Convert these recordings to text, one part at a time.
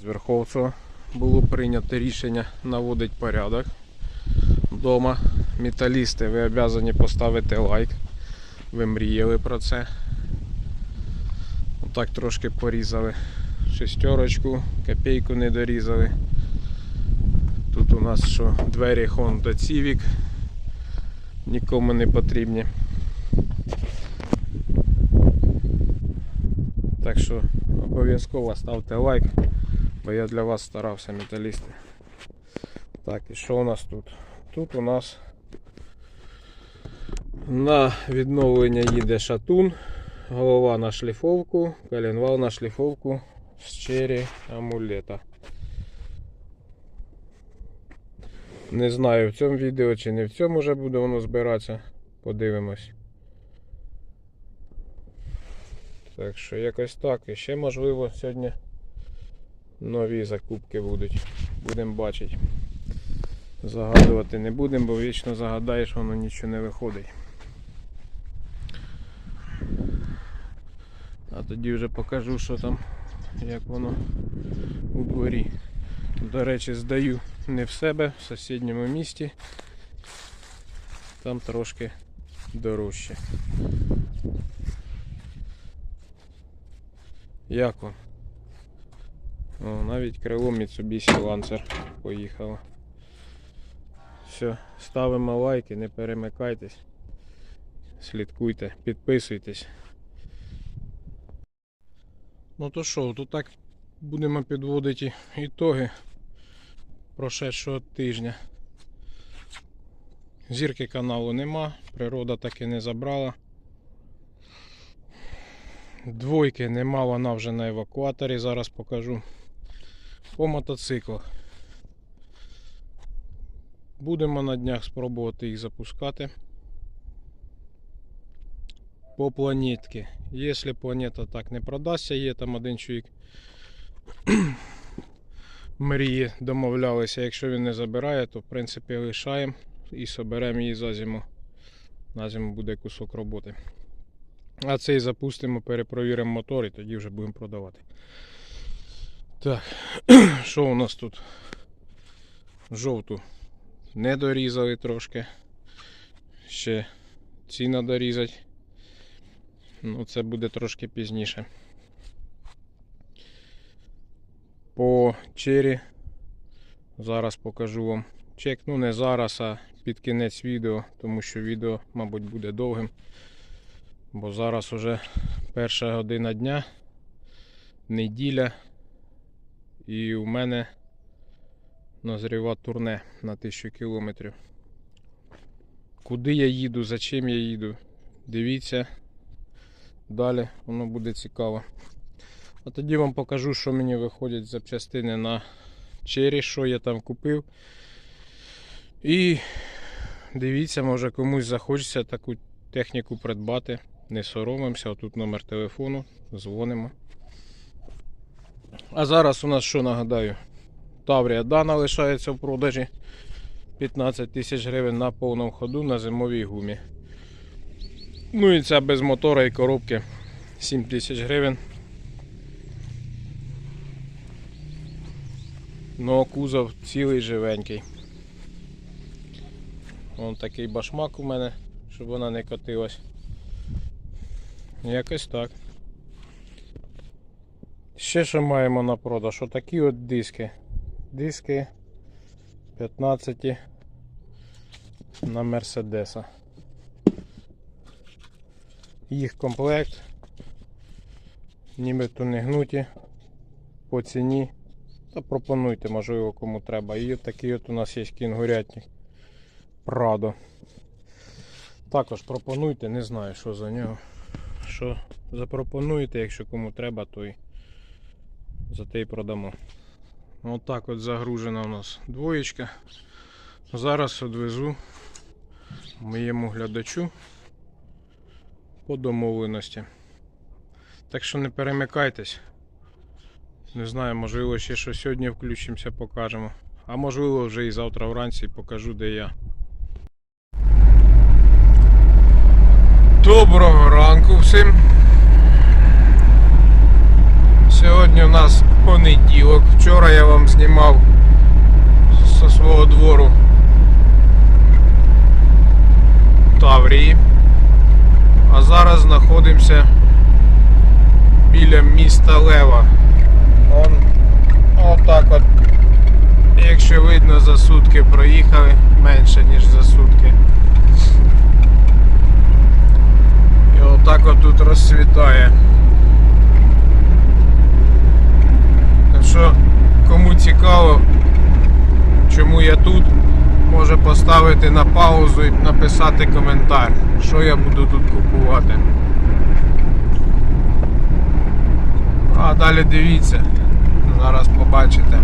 З Верховцева було прийнято рішення наводити порядок вдома. Металісти, ви обязані поставити лайк. Ви мріяли про це. Отак трошки порізали шестерочку, копійку не дорізали. Тут у нас що двері Honda Civic нікому не потрібні. Так що обов'язково ставте лайк, бо я для вас старався, металісти. Так, і що у нас тут? Тут у нас на відновлення їде шатун, голова на шліфовку, коленвал на шліфовку з чері амулета. Не знаю в цьому відео чи не в цьому вже буде воно збиратися. Подивимось. Так що якось так. І ще можливо сьогодні нові закупки будуть. Будемо бачити. Загадувати не будемо, бо вічно загадаєш, воно нічого не виходить. А тоді вже покажу, що там, як воно у дворі. До речі, здаю не в себе, в сусідньому місті. Там трошки дорожче. Як вам? О, навіть крило Mitsubishi Lancer поїхало. Все, ставимо лайки, не перемикайтесь. Слідкуйте, підписуйтесь. Ну то що, тут так будемо підводити ітоги прошедшого тижня. Зірки каналу нема, природа таки не забрала. Двойки нема, вона вже на евакуаторі, зараз покажу. По мотоциклах. Будемо на днях спробувати їх запускати. По планетки. Якщо планета так не продасться, є там один чоловік мрії домовлялися. Якщо він не забирає, то в принципі лишаємо і соберемо її за зиму. На зиму буде кусок роботи. А цей запустимо, перепровіримо мотор і тоді вже будемо продавати. Так, що у нас тут? Жовту не дорізали трошки. Ще ці треба дорізати. Ну, це буде трошки пізніше. По чері. Зараз покажу вам чек. Ну не зараз, а під кінець відео, тому що відео, мабуть, буде довгим. Бо зараз уже перша година дня, неділя, і у мене назріва турне на 1000 кілометрів. Куди я їду, за чим я їду, дивіться. Далі воно буде цікаво. А тоді вам покажу, що мені виходять запчастини на чері, що я там купив. І дивіться, може комусь захочеться таку техніку придбати. Не соромимося, отут номер телефону, дзвонимо. А зараз у нас що нагадаю? Таврія Дана лишається в продажі 15 тисяч гривень на повному ходу на зимовій гумі. Ну і ця без мотора і коробки 7 тисяч гривень. Ну, кузов цілий живенький. Вон такий башмак у мене, щоб вона не котилась. Якось так. Ще що маємо на продаж? Отакі от диски. Диски 15 на Мерседеса. Їх комплект. Нібито не гнуті по ціні. Та пропонуйте, можливо, кому треба. І от такий от у нас є кінгурятник Прадо. Також пропонуйте, не знаю, що за нього. Що запропонуєте, якщо кому треба, то й за те й продамо. Отак от загружена у нас двоєчка. Зараз одвезу моєму глядачу по домовленості. Так що не перемикайтесь. Не знаю, можливо, ще що сьогодні включимося, покажемо. А можливо вже і завтра вранці покажу, де я. Доброго ранку всім. Сьогодні у нас понеділок. Вчора я вам знімав зі свого двору Таврії. А зараз знаходимося біля міста Лева. Он отак от, якщо видно, за сутки проїхали менше ніж за сутки. І отак от тут розцвітає. Так що, кому цікаво, чому я тут, може поставити на паузу і написати коментар, що я буду тут купувати. А далі дивіться, зараз побачите.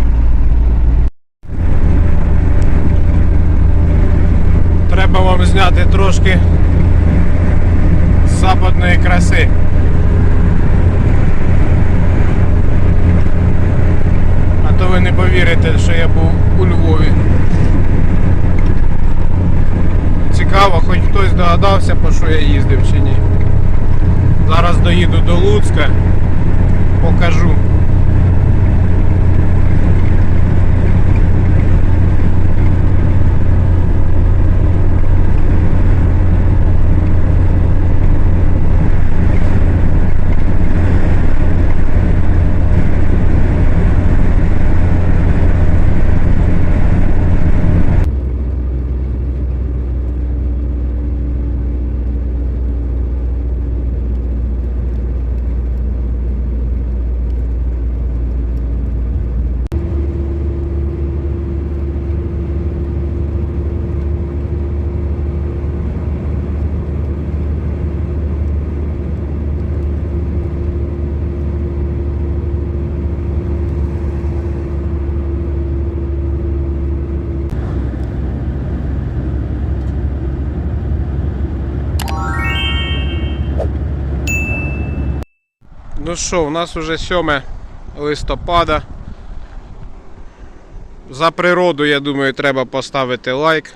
Треба вам зняти трошки западної краси. А то не повірите, що я був у Львові. Цікаво, хоч хтось догадався, по що я їздив чи ні. Зараз доїду до Луцька, покажу. Ну що, у нас уже 7 листопада. За природу, я думаю, треба поставити лайк.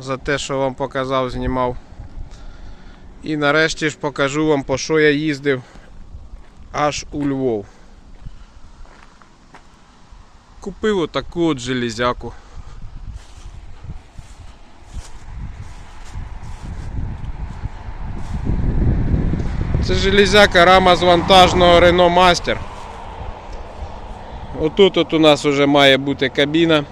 За те, що вам показав, знімав. І нарешті ж покажу вам, по що я їздив аж у Львов. Купив отаку от железяку. Це железяка рама з вантажного Renault Master. Отут от у нас вже має бути кабіна.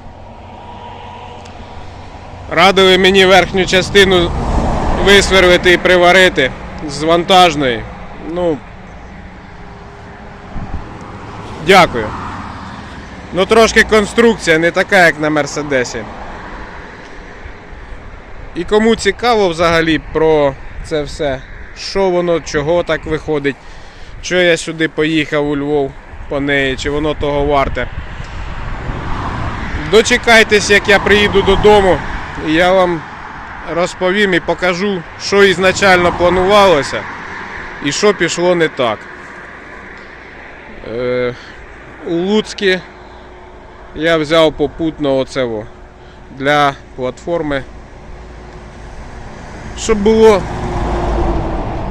Радили мені верхню частину висверлити і приварити з вантажної. Ну. Дякую. Ну трошки конструкція не така, як на Мерседесі. І кому цікаво взагалі про це все, що воно, чого так виходить, що я сюди поїхав у Львов по неї, чи воно того варте. Дочекайтесь, як я приїду додому, і я вам розповім і покажу, що ізначально планувалося і що пішло не так. Е, у Луцькі я взяв попутно оцево для платформи, щоб було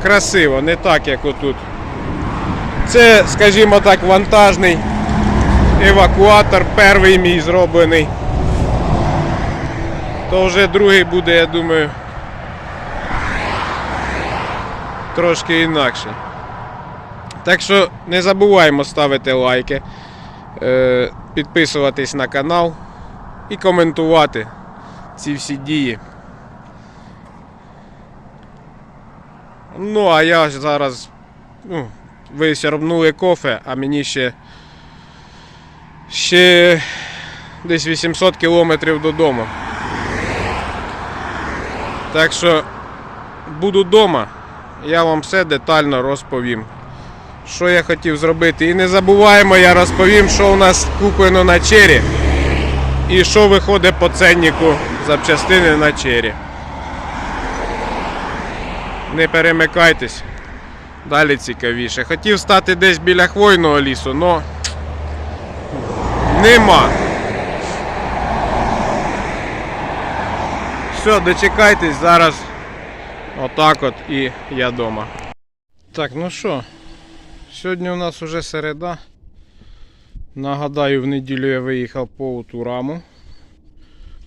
красиво, не так, як отут. Це, скажімо так, вантажний евакуатор, перший мій зроблений. То вже другий буде, я думаю, трошки інакше. Так що не забуваємо ставити лайки, е, підписуватись на канал і коментувати ці всі дії. Ну, а я зараз. Ну, ви сярбнули кофе, а мені ще. Ще десь 800 кілометрів додому. Так що буду вдома, я вам все детально розповім. Що я хотів зробити. І не забуваємо, я розповім, що у нас куплено на чері. І що виходить по ценнику запчастини на чері. Не перемикайтесь. Далі цікавіше. Хотів стати десь біля хвойного лісу, но нема. Все, дочекайтесь, зараз отак от і я дома. Так, ну що, сьогодні у нас уже середа. Нагадаю, в неділю я виїхав по ту раму.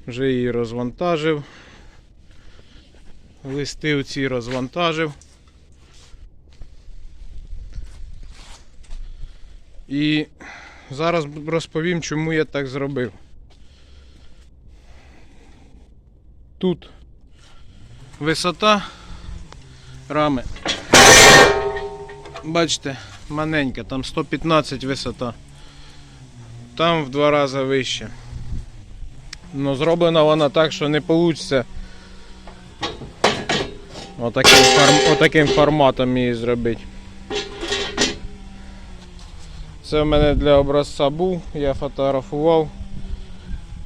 Вже її розвантажив. Листи оці розвантажив. І зараз розповім, чому я так зробив. Тут висота рами. Бачите, маленька, там 115 висота. Там в два рази вище. Ну, зроблена вона так, що не вийде отаким, форм... отаким форматом її зробити. Це в мене для образця був, я фотографував,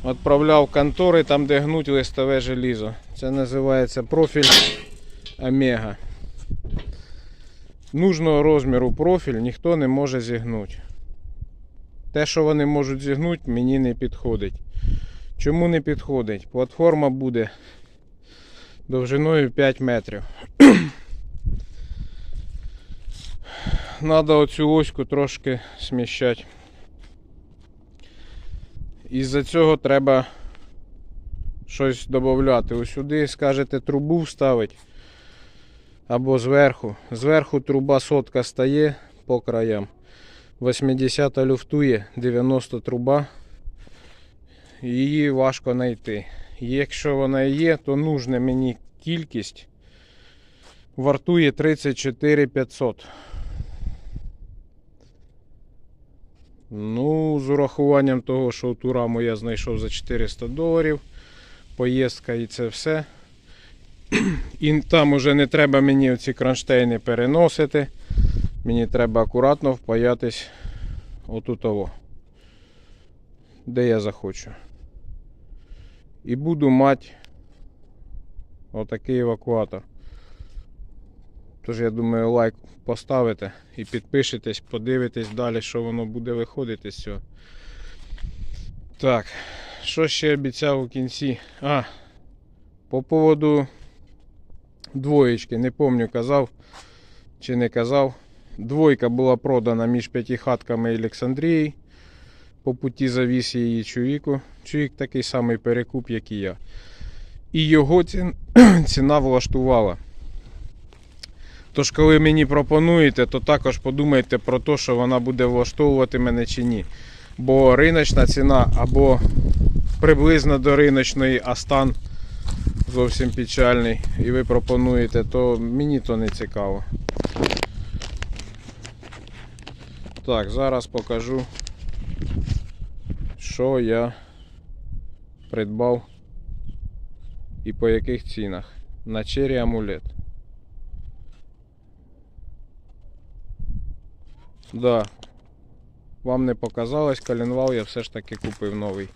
відправляв контори там, де гнуть листове желізо. Це називається профіль Омега. Нужного розміру профіль ніхто не може зігнути. Те, що вони можуть зігнути, мені не підходить. Чому не підходить? Платформа буде довжиною 5 метрів. Надо оцю оську трошки сміщати. Із-за цього треба щось додати. Ось сюди скажете трубу вставити або зверху. Зверху труба сотка стає по краям. 80 люфтує, 90 труба. Її важко знайти. Якщо вона є, то нужна мені кількість вартує 34 500. Ну, з урахуванням того, що ту раму я знайшов за 400 доларів. Поїздка і це все. І там уже не треба мені оці кронштейни переносити. Мені треба акуратно впаятись отут того, де я захочу. І буду мати отакий евакуатор. Тож я думаю, лайк поставите і підпишетесь, подивитесь далі, що воно буде виходити з цього. Так, що ще обіцяв у кінці? А, по поводу двоєчки, не пам'ятаю, казав чи не казав. Двойка була продана між п'ятихатками і Олександрією. По путі завіз її чоловіку. Чоловік такий самий перекуп, як і я. І його ці- ціна влаштувала. Тож, коли мені пропонуєте, то також подумайте про те, що вона буде влаштовувати мене чи ні. Бо риночна ціна або приблизно до риночної, а стан зовсім печальний, і ви пропонуєте, то мені то не цікаво. Так, зараз покажу, що я придбав і по яких цінах. На чері амулет. Да. Вам не показалось, коленвал я все ж таки купив новий.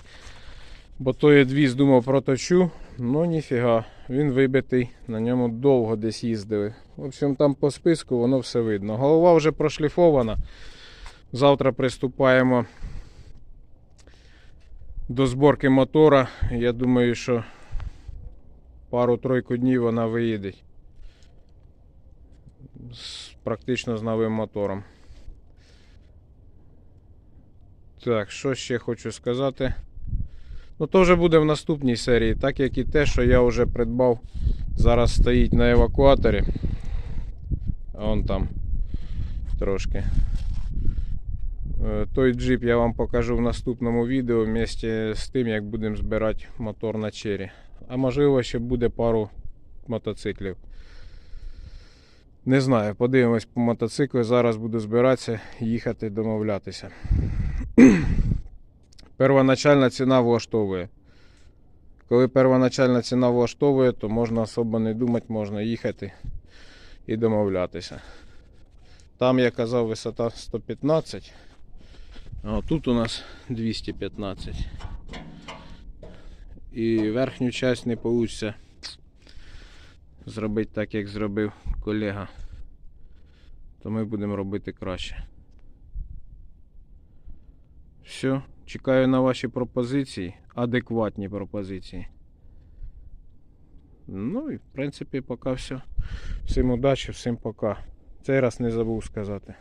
Бо той адвіз думав проточу, ну ніфіга, він вибитий, на ньому довго десь їздили. В общем, там по списку воно все видно. Голова вже прошліфована. Завтра приступаємо до зборки мотора. Я думаю, що пару-тройку днів вона виїде. Практично з новим мотором. Так, що ще хочу сказати. Ну, то вже буде в наступній серії, так як і те, що я вже придбав. Зараз стоїть на евакуаторі. А он там трошки. Е, Той джип я вам покажу в наступному відео вместе з тим, як будемо збирати мотор на чері. А можливо ще буде пару мотоциклів. Не знаю, подивимось по мотоциклу. Зараз буду збиратися, їхати, домовлятися. Первоначальна ціна влаштовує. Коли первоначальна ціна влаштовує, то можна особо не думати, можна їхати і домовлятися. Там я казав висота 115, а тут у нас 215. І верхню часть не вийде зробити так, як зробив колега. То ми будемо робити краще. Все, чекаю на ваші пропозиції, адекватні пропозиції. Ну і в принципі поки все. Всім удачі, всім пока. Цей раз не забув сказати.